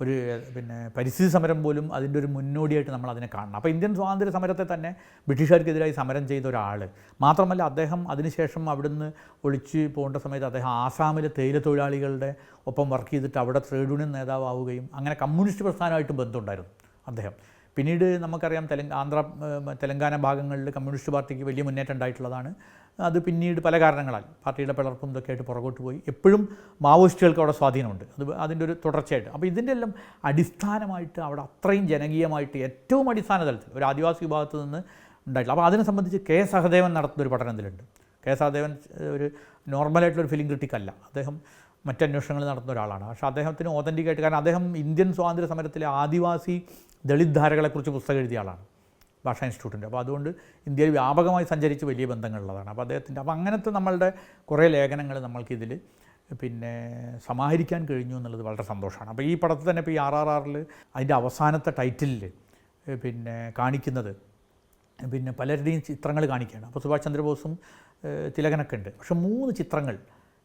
Speaker 1: ഒരു പിന്നെ പരിസ്ഥിതി സമരം പോലും അതിന്റെ ഒരു മുന്നോടിയായിട്ട് നമ്മൾ അതിനെ കാണണം. അപ്പോൾ ഇന്ത്യൻ സ്വാതന്ത്ര്യ സമരത്തെ തന്നെ ബ്രിട്ടീഷുകാർക്കെതിരായി സമരം ചെയ്ത ഒരാൾ മാത്രമല്ല അദ്ദേഹം അതിനുശേഷം അവിടുന്ന് ഒളിച്ച് പോകേണ്ട സമയത്ത് അദ്ദേഹം ആസാമിലെ തേയില തൊഴിലാളികളുടെ ഒപ്പം വർക്ക് ചെയ്തിട്ട് അവിടെ ട്രേഡ് യൂണിയൻ നേതാവാവുകയും അങ്ങനെ കമ്മ്യൂണിസ്റ്റ് പ്രസ്ഥാനമായിട്ടും ബന്ധമുണ്ടായിരുന്നു അദ്ദേഹം. പിന്നീട് നമുക്കറിയാം തെലങ്ക ആന്ധ്ര തെലങ്കാന ഭാഗങ്ങളിൽ കമ്മ്യൂണിസ്റ്റ് പാർട്ടിക്ക് വലിയ മുന്നേറ്റം ഉണ്ടായിട്ടുള്ളതാണ് അത് പിന്നീട് പല കാരണങ്ങളാൽ പാർട്ടിയുടെ പിളർപ്പും ഇതൊക്കെ ആയിട്ട് പുറകോട്ട് പോയി. എപ്പോഴും മാവോയിസ്റ്റുകൾക്ക് അവിടെ സ്വാധീനമുണ്ട്. അത് അതിന്റെ ഒരു തുടർച്ചയായിട്ട്. അപ്പോൾ ഇതിന്റെ എല്ലാം അടിസ്ഥാനമായിട്ട് അവിടെ അത്രയും ജനകീയമായിട്ട് ഏറ്റവും അടിസ്ഥാന തലത്തിൽ ഒരു ആദിവാസി വിഭാഗത്ത് നിന്ന് ഉണ്ടായിട്ടില്ല അപ്പോൾ അതിനെ സംബന്ധിച്ച് കെ സഹദേവൻ നടത്തുന്ന ഒരു പഠനം ഇതിലുണ്ട് കെ സഹദേവൻ ഒരു നോർമലായിട്ടുള്ളൊരു ഫിലിം ക്രിട്ടിക് അല്ല. അദ്ദേഹം മറ്റന്വേഷണങ്ങൾ നടത്തുന്ന ഒരാളാണ്. പക്ഷേ അദ്ദേഹത്തിന് ഓതന്റിക്കായിട്ട് കാരണം അദ്ദേഹം ഇന്ത്യൻ സ്വാതന്ത്ര്യ സമരത്തിലെ ആദിവാസി ദളിത് ധാരകളെക്കുറിച്ച് പുസ്തകം എഴുതിയ ആളാണ്. ഭാഷാ ഇൻസ്റ്റിറ്റ്യൂട്ടിന്റെ. അപ്പോൾ അതുകൊണ്ട് ഇന്ത്യയിൽ വ്യാപകമായി സഞ്ചരിച്ച് വലിയ ബന്ധങ്ങളുള്ളതാണ്. അപ്പോൾ അദ്ദേഹത്തിന്റെ അപ്പോൾ അങ്ങനത്തെ നമ്മളുടെ കുറേ ലേഖനങ്ങൾ നമ്മൾക്കിതിൽ പിന്നെ സമാഹരിക്കാൻ കഴിഞ്ഞു എന്നുള്ളത് വളരെ സന്തോഷമാണ്. അപ്പോൾ ഈ പടത്തിൽ തന്നെ ഇപ്പോൾ ഈ ആർ ആർ ആറിൽ അതിന്റെ അവസാനത്തെ ടൈറ്റിലിൽ പിന്നെ കാണിക്കുന്നത് പിന്നെ പലരുടെയും ചിത്രങ്ങൾ കാണിക്കുകയാണ്. അപ്പോൾ സുഭാഷ് ചന്ദ്രബോസും തിലകനൊക്കെ ഉണ്ട്. പക്ഷെ മൂന്ന് ചിത്രങ്ങൾ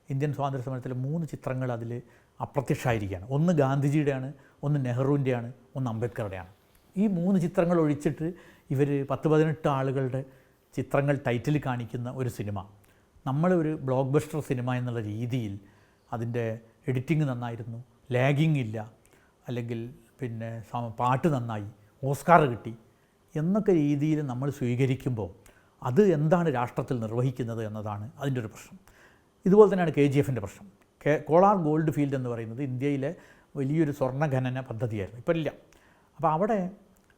Speaker 1: ഇന്ത്യൻ സ്വാതന്ത്ര്യ സമരത്തിലെ മൂന്ന് ചിത്രങ്ങൾ അതിൽ അപ്രത്യക്ഷമായിരിക്കുകയാണ്. ഒന്ന് ഗാന്ധിജിയുടെയാണ് ഒന്ന് നെഹ്റുവിന്റെയാണ് ഒന്ന് അംബേദ്കറുടെയാണ്. ഈ മൂന്ന് ചിത്രങ്ങൾ ഒഴിച്ചിട്ട് ഇവർ പത്ത് പതിനെട്ട് ആളുകളുടെ ചിത്രങ്ങൾ ടൈറ്റിൽ കാണിക്കുന്ന ഒരു സിനിമ. നമ്മൾ ഒരു ബ്ലോക്ക് ബസ്റ്റർ സിനിമ എന്നുള്ള രീതിയിൽ അതിന്റെ എഡിറ്റിംഗ് നന്നായിരുന്നു. ലാഗിങ് ഇല്ല. അല്ലെങ്കിൽ പിന്നെ പാട്ട് നന്നായി. ഓസ്കാർ കിട്ടി. എന്നൊക്കെ രീതിയിൽ നമ്മൾ സ്വീകരിക്കുമ്പോൾ അത് എന്താണ് രാഷ്ട്രത്തിൽ നിർവഹിക്കുന്നത് എന്നതാണ് അതിന്റെ ഒരു പ്രശ്നം. ഇതുപോലെ തന്നെയാണ് കെ ജി എഫിന്റെ പ്രശ്നം. കെ കോളാർ ഗോൾഡ് ഫീൽഡ് എന്ന് പറയുന്നത് ഇന്ത്യയിലെ വലിയൊരു സ്വർണഖനന പദ്ധതിയായിരുന്നു. ഇപ്പം ഇല്ല. അപ്പോൾ അവിടെ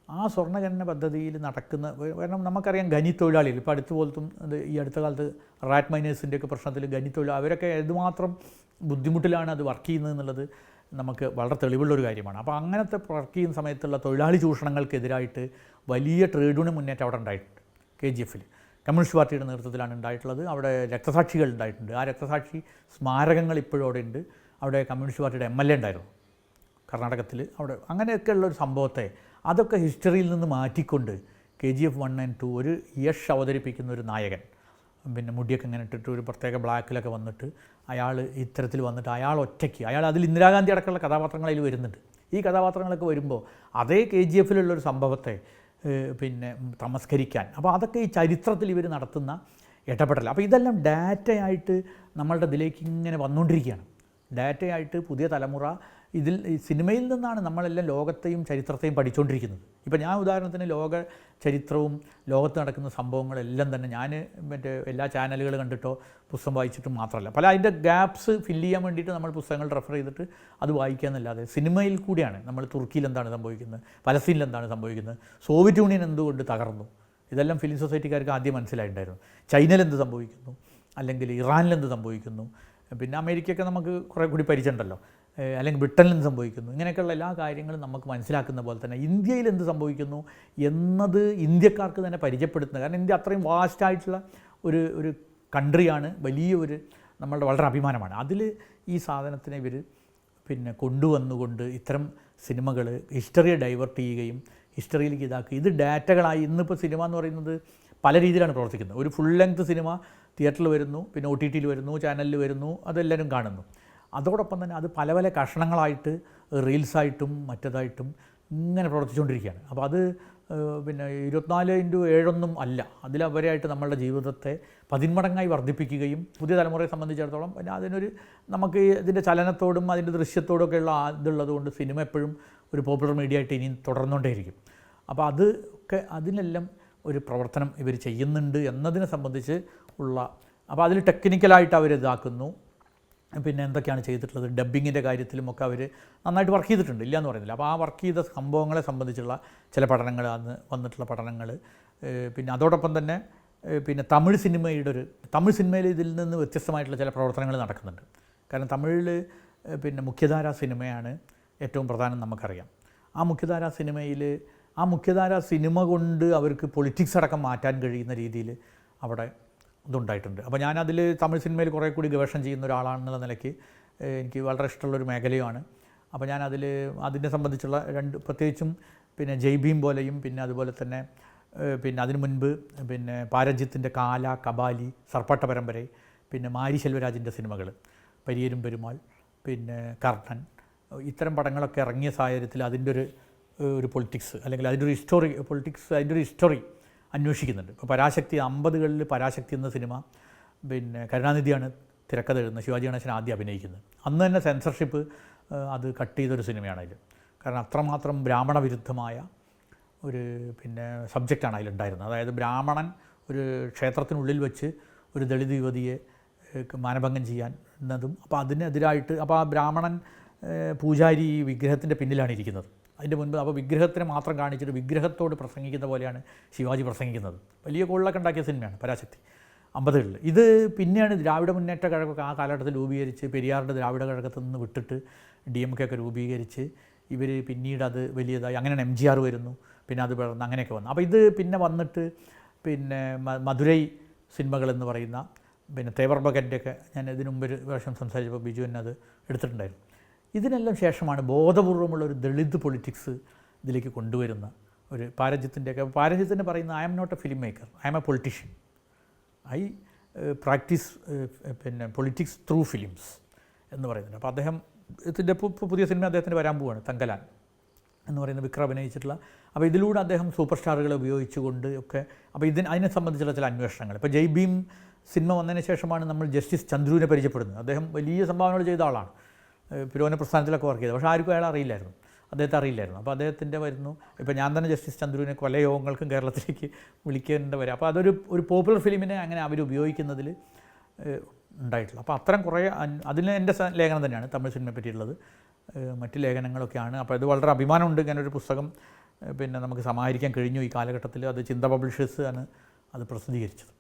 Speaker 1: ആ സ്വർണഖനന പദ്ധതിയിൽ നടക്കുന്ന കാരണം നമുക്കറിയാം ഖനി തൊഴിലാളികൾ ഇപ്പോൾ അടുത്ത പോലത്തും ഈ അടുത്ത കാലത്ത് റാറ്റ് മൈനേഴ്സിന്റെയൊക്കെ പ്രശ്നത്തിൽ ഖനി തൊഴിലാളി അവരൊക്കെ എന്തുമാത്രം ബുദ്ധിമുട്ടിലാണ് അത് വർക്ക് ചെയ്യുന്നത് എന്നുള്ളത് നമുക്ക് വളരെ തെളിവുള്ളൊരു കാര്യമാണ്. അപ്പോൾ അങ്ങനത്തെ വർക്ക് ചെയ്യുന്ന സമയത്തുള്ള തൊഴിലാളി ചൂഷണങ്ങൾക്കെതിരായിട്ട് വലിയ ട്രേഡ് യൂണിയൻ മുന്നേറ്റം അവിടെ ഉണ്ടായിട്ടുണ്ട് കെ ജി എഫിൽ. കമ്മ്യൂണിസ്റ്റ് പാർട്ടിയുടെ നേതൃത്വത്തിലാണ് ഉണ്ടായിട്ടുള്ളത്. അവിടെ രക്തസാക്ഷികൾ ഉണ്ടായിട്ടുണ്ട്. ആ രക്തസാക്ഷി സ്മാരകങ്ങൾ ഇപ്പോഴും അവിടെ ഉണ്ട് അവിടെ കമ്മ്യൂണിസ്റ്റ് പാർട്ടിയുടെ എം എൽ എ ഉണ്ടായിരുന്നു. കർണാടകത്തിൽ അവിടെ അങ്ങനെയൊക്കെയുള്ള ഒരു സംഭവത്തെ അതൊക്കെ ഹിസ്റ്ററിയിൽ നിന്ന് മാറ്റിക്കൊണ്ട് K G F one and two ഒരു യഷ് അവതരിപ്പിക്കുന്ന ഒരു നായകൻ. പിന്നെ മുടിയൊക്കെ ഇങ്ങനെ ഇട്ടിട്ട് ഒരു പ്രത്യേക ബ്ലാക്കിലൊക്കെ വന്നിട്ട് അയാൾ ഇത്തരത്തിൽ വന്നിട്ട് അയാൾ ഒറ്റയ്ക്ക് അയാൾ അതിൽ ഇന്ദിരാഗാന്ധി അടക്കമുള്ള കഥാപാത്രങ്ങളിൽ വരുന്നുണ്ട്. ഈ കഥാപാത്രങ്ങളൊക്കെ വരുമ്പോൾ അതേ കെ ജി എഫിലുള്ളൊരു സംഭവത്തെ പിന്നെ തമസ്കരിക്കാൻ. അപ്പോൾ അതൊക്കെ ഈ ചരിത്രത്തിൽ ഇവർ നടത്തുന്ന ഇടപെടൽ. അപ്പോൾ ഇതെല്ലാം ഡാറ്റയായിട്ട് നമ്മളുടെ ഇതിലേക്ക് ഇങ്ങനെ വന്നുകൊണ്ടിരിക്കുകയാണ്. ഡാറ്റയായിട്ട് പുതിയ തലമുറ ഇതിൽ സിനിമയിൽ നിന്നാണ് നമ്മളെല്ലാം ലോകത്തെയും ചരിത്രത്തെയും പഠിച്ചുകൊണ്ടിരിക്കുന്നത് ഇപ്പം ഞാൻ ഉദാഹരണത്തിന് ലോക ചരിത്രവും ലോകത്ത് നടക്കുന്ന സംഭവങ്ങളെല്ലാം തന്നെ ഞാൻ മറ്റേ എല്ലാ ചാനലുകൾ കണ്ടിട്ടോ പുസ്തകം വായിച്ചിട്ടും മാത്രമല്ല. പല അതിന്റെ ഗ്യാപ്സ് ഫില്ല് ചെയ്യാൻ വേണ്ടിയിട്ട് നമ്മൾ പുസ്തകങ്ങൾ റെഫർ ചെയ്തിട്ട് അത് വായിക്കുക എന്നല്ലാതെ സിനിമയിൽ കൂടിയാണ് നമ്മൾ തുർക്കിയിൽ എന്താണ് സംഭവിക്കുന്നത് പലസ്തീനിൽ എന്താണ് സംഭവിക്കുന്നത് സോവിയറ്റ് യൂണിയൻ എന്തുകൊണ്ട് തകർന്നു ഇതെല്ലാം ഫിലിം സൊസൈറ്റിക്കാർക്ക് ആദ്യം മനസ്സിലായിട്ടുണ്ടായിരുന്നു. ചൈനയിൽ എന്ത് സംഭവിക്കുന്നു അല്ലെങ്കിൽ ഇറാനിൽ എന്ത് സംഭവിക്കുന്നു പിന്നെ അമേരിക്കയൊക്കെ നമുക്ക് കുറേ കൂടി പരിചയമുണ്ടല്ലോ. അല്ലെങ്കിൽ ബ്രിട്ടനിൽ സംഭവിക്കുന്നു. ഇങ്ങനെയൊക്കെയുള്ള എല്ലാ കാര്യങ്ങളും നമുക്ക് മനസ്സിലാക്കുന്ന പോലെ തന്നെ ഇന്ത്യയിൽ എന്ത് സംഭവിക്കുന്നു എന്നത് ഇന്ത്യക്കാർക്ക് തന്നെ പരിചയപ്പെടുത്തുന്നത്. കാരണം ഇന്ത്യ അത്രയും വാസ്റ്റായിട്ടുള്ള ഒരു ഒരു കൺട്രിയാണ് വലിയ ഒരു നമ്മളുടെ വളരെ അഭിമാനമാണ്. അതിൽ ഈ സാധനത്തിനെ ഇവർ പിന്നെ കൊണ്ടുവന്നുകൊണ്ട് ഇത്തരം സിനിമകൾ ഹിസ്റ്ററിയെ ഡൈവേർട്ട് ചെയ്യുകയും ഹിസ്റ്ററിയിലേക്ക് ഇതാക്കുക. ഇത് ഡാറ്റകളായി ഇന്നിപ്പോൾ സിനിമ എന്ന് പറയുന്നത് പല രീതിയിലാണ് പ്രവർത്തിക്കുന്നത്. ഒരു ഫുൾ ലെങ്ത് സിനിമ തിയേറ്ററിൽ വരുന്നു പിന്നെ ഒ ടി ടിയിൽ വരുന്നു ചാനലിൽ വരുന്നു അതെല്ലാവരും കാണുന്നു. അതോടൊപ്പം തന്നെ അത് പല പല കഷണങ്ങളായിട്ട് റീൽസായിട്ടും മറ്റേതായിട്ടും ഇങ്ങനെ പ്രവർത്തിച്ചുകൊണ്ടിരിക്കുകയാണ്. അപ്പോൾ അത് പിന്നെ ഇരുപത്തിനാല് ഇന്റു ഏഴൊന്നും അല്ല. അതിലവരായിട്ട് നമ്മളുടെ ജീവിതത്തെ പതിന്മടങ്ങായി വർദ്ധിപ്പിക്കുകയും പുതിയ തലമുറയെ സംബന്ധിച്ചിടത്തോളം പിന്നെ അതിനൊരു നമുക്ക് ഇതിന്റെ ചലനത്തോടും അതിന്റെ ദൃശ്യത്തോടും ഒക്കെയുള്ള ഇതുള്ളത് കൊണ്ട് സിനിമ എപ്പോഴും ഒരു പോപ്പുലർ മീഡിയ ആയിട്ട് ഇനിയും തുടർന്നുകൊണ്ടേയിരിക്കും. അപ്പോൾ അത് ഒക്കെ അതിനെല്ലാം ഒരു പ്രവർത്തനം ഇവർ ചെയ്യുന്നുണ്ട് എന്നതിനെ സംബന്ധിച്ച് ഉള്ള അപ്പോൾ അതിൽ ടെക്നിക്കലായിട്ട് അവർ ഇതാക്കുന്നു പിന്നെ എന്തൊക്കെയാണ് ചെയ്തിട്ടുള്ളത്? ഡബ്ബിങ്ങിന്റെ കാര്യത്തിലുമൊക്കെ അവർ നന്നായിട്ട് വർക്ക് ചെയ്തിട്ടുണ്ട്. ഇല്ല എന്ന് പറയുന്നില്ല. അപ്പോൾ ആ വർക്ക് ചെയ്ത സംഭവങ്ങളെ സംബന്ധിച്ചുള്ള ചില പഠനങ്ങൾ അന്ന് വന്നിട്ടുള്ള പഠനങ്ങൾ പിന്നെ അതോടൊപ്പം തന്നെ പിന്നെ തമിഴ് സിനിമയുടെ ഒരു തമിഴ് സിനിമയിൽ ഇതിൽ നിന്ന് വ്യത്യസ്തമായിട്ടുള്ള ചില പ്രവർത്തനങ്ങൾ നടക്കുന്നുണ്ട്. കാരണം തമിഴിൽ പിന്നെ മുഖ്യധാര സിനിമയാണ് ഏറ്റവും പ്രധാനം നമുക്കറിയാം. ആ മുഖ്യധാര സിനിമയിൽ ആ മുഖ്യധാര സിനിമ കൊണ്ട് അവർക്ക് പൊളിറ്റിക്സ് അടക്കം മാറ്റാൻ കഴിയുന്ന രീതിയിൽ അവിടെ ഇതുണ്ടായിട്ടുണ്ട്. അപ്പോൾ ഞാനതിൽ തമിഴ് സിനിമയിൽ കുറേ കൂടി ഗവേഷണം ചെയ്യുന്ന ഒരാളാണെന്നുള്ള നിലയ്ക്ക് എനിക്ക് വളരെ ഇഷ്ടമുള്ള ഇഷ്ടമുള്ളൊരു മേഖലയുമാണ്. അപ്പോൾ ഞാനതിൽ അതിനെ സംബന്ധിച്ചുള്ള രണ്ട് പ്രത്യേകിച്ചും പിന്നെ ജയ്ഭീം പോലെയും പിന്നെ അതുപോലെ തന്നെ പിന്നെ അതിനു മുൻപ് പിന്നെ പാരജ്യത്തിന്റെ കാല കബാലി സർപ്പട്ട പരമ്പര പിന്നെ മാരി ശെൽവരാജിന്റെ സിനിമകൾ പരിയരും പെരുമാൾ പിന്നെ കർണൻ ഇത്തരം പടങ്ങളൊക്കെ ഇറങ്ങിയ സാഹചര്യത്തിൽ അതിന്റെ ഒരു ഒരു പൊളിറ്റിക്സ് അല്ലെങ്കിൽ അതിന്റെ ഒരു ഹിസ്റ്റോറി പൊളിറ്റിക്സ് അതിന്റെ ഒരു ഹിസ്റ്ററി അന്വേഷിക്കുന്നുണ്ട്. ഇപ്പോൾ പരാശക്തി അമ്പതുകളിൽ പരാശക്തി എന്ന സിനിമ പിന്നെ കരുണാനിധിയാണ് തിരക്കഥ എഴുതുന്നത്. ശിവാജി ഗണേശൻ ആദ്യം അഭിനയിക്കുന്നത്. അന്ന് തന്നെ സെൻസർഷിപ്പ് അത് കട്ട് ചെയ്തൊരു സിനിമയാണ് അതിൽ കാരണം അത്രമാത്രം ബ്രാഹ്മണ വിരുദ്ധമായ ഒരു പിന്നെ സബ്ജക്റ്റാണ് അതിലുണ്ടായിരുന്നത്. അതായത് ബ്രാഹ്മണൻ ഒരു ക്ഷേത്രത്തിനുള്ളിൽ വെച്ച് ഒരു ദളിത് യുവതിയെ മാനഭംഗം ചെയ്യാൻ എന്നതും അപ്പോൾ അതിനെതിരായിട്ട് അപ്പോൾ ആ ബ്രാഹ്മണൻ പൂജാരി വിഗ്രഹത്തിന്റെ പിന്നിലാണ് ഇരിക്കുന്നത്. അതിന്റെ മുൻപ് അപ്പോൾ വിഗ്രഹത്തിന് മാത്രം കാണിച്ചിട്ട് വിഗ്രഹത്തോട് പ്രസംഗിക്കുന്ന പോലെയാണ് ശിവാജി പ്രസംഗിക്കുന്നത്. വലിയ കോളിലൊക്കെ ഉണ്ടാക്കിയ സിനിമയാണ് പരാശക്തി. അമ്പതുകളിൽ ഇത് പിന്നെയാണ് ദ്രാവിഡ മുന്നേറ്റ കഴകമൊക്കെ ആ കാലഘട്ടത്തിൽ രൂപീകരിച്ച് പെരിയാറിന്റെ ദ്രാവിഡ കഴകത്തിൽ നിന്ന് വിട്ടിട്ട് ഡി എം കെ ഒക്കെ രൂപീകരിച്ച് ഇവർ പിന്നീട് അത് വലിയതായി. അങ്ങനെയാണ് എം ജി ആർ വരുന്നു പിന്നെ അത് വളർന്ന് അങ്ങനെയൊക്കെ വന്നു. അപ്പോൾ ഇത് പിന്നെ വന്നിട്ട് പിന്നെ മധുരൈ സിനിമകളെന്ന് പറയുന്ന പിന്നെ തേവർ ഭഗന്റെയൊക്കെ ഞാൻ ഇതിനു മുമ്പ് ഒരു പ്രാവശ്യം സംസാരിച്ചപ്പോൾ ബിജു എന്നെ അത് എടുത്തിട്ടുണ്ടായിരുന്നു. ഇതിനെല്ലാം ശേഷമാണ് ബോധപൂർവമുള്ള ഒരു ദളിത് പൊളിറ്റിക്സ് ഇതിലേക്ക് കൊണ്ടുവരുന്ന ഒരു പാരജ്യത്തിന്റെയൊക്കെ പാരജിത്തിന്റെ പറയുന്ന I'm not a film maker I'm a politician I practice പിന്നെ പൊളിറ്റിക്സ് ത്രൂ ഫിലിംസ് എന്ന് പറയുന്നുണ്ട്. അപ്പോൾ അദ്ദേഹം ഇതിന്റെ പുതിയ സിനിമ അദ്ദേഹത്തിന് വരാൻ പോവാണ് തങ്കലാൻ എന്ന് പറയുന്ന വിക്രം അഭിനയിച്ചിട്ടുള്ള. അപ്പോൾ ഇതിലൂടെ അദ്ദേഹം സൂപ്പർ സ്റ്റാറുകളെ ഉപയോഗിച്ചുകൊണ്ട് ഒക്കെ അപ്പോൾ ഇതിന് അതിനെ സംബന്ധിച്ചുള്ള ചില അന്വേഷണങ്ങൾ. ഇപ്പോൾ ജയ് ഭീം സിനിമ വന്നതിന് ശേഷമാണ് നമ്മൾ ജസ്റ്റിസ് ചന്ദ്രുവിനെ പരിചയപ്പെടുന്നത്. അദ്ദേഹം വലിയ സംഭാവനകൾ ചെയ്ത ആളാണ്. പുരോഗമന പ്രസ്ഥാനത്തിലൊക്കെ വർക്ക് ചെയ്തത് പക്ഷേ ആർക്കും അയാൾ അറിയില്ലായിരുന്നു. അദ്ദേഹത്തെ അറിയില്ലായിരുന്നു. അപ്പോൾ അദ്ദേഹത്തിന്റെ വരുന്നു. ഇപ്പോൾ ഞാൻ തന്നെ ജസ്റ്റിസ് ചന്ദ്രുവിനെ കൊലയോഗങ്ങൾക്കും കേരളത്തിലേക്ക് വിളിക്കേണ്ട വരും. അപ്പോൾ അതൊരു ഒരു പോപ്പുലർ ഫിലിമിനെ അങ്ങനെ അവർ ഉപയോഗിക്കുന്നതിൽ ഏഹ് ഉണ്ടായിട്ടുള്ളത് അപ്പോൾ അത്തരം കുറേ അതിന് എന്റെ ലേഖനം തന്നെയാണ് തമിഴ് സിനിമയെ പറ്റിയിട്ടുള്ളത്. മറ്റ് ലേഖനങ്ങളൊക്കെയാണ്. അപ്പോൾ ഇത് വളരെ അഭിമാനമുണ്ട്. ഇങ്ങനെ ഒരു പുസ്തകം പിന്നെ നമുക്ക് സമാഹരിക്കാൻ കഴിഞ്ഞു ഈ കാലഘട്ടത്തിൽ. അത് ചിന്ത പബ്ലിഷേഴ്സ് ആണ് അത് പ്രസിദ്ധീകരിച്ചത്.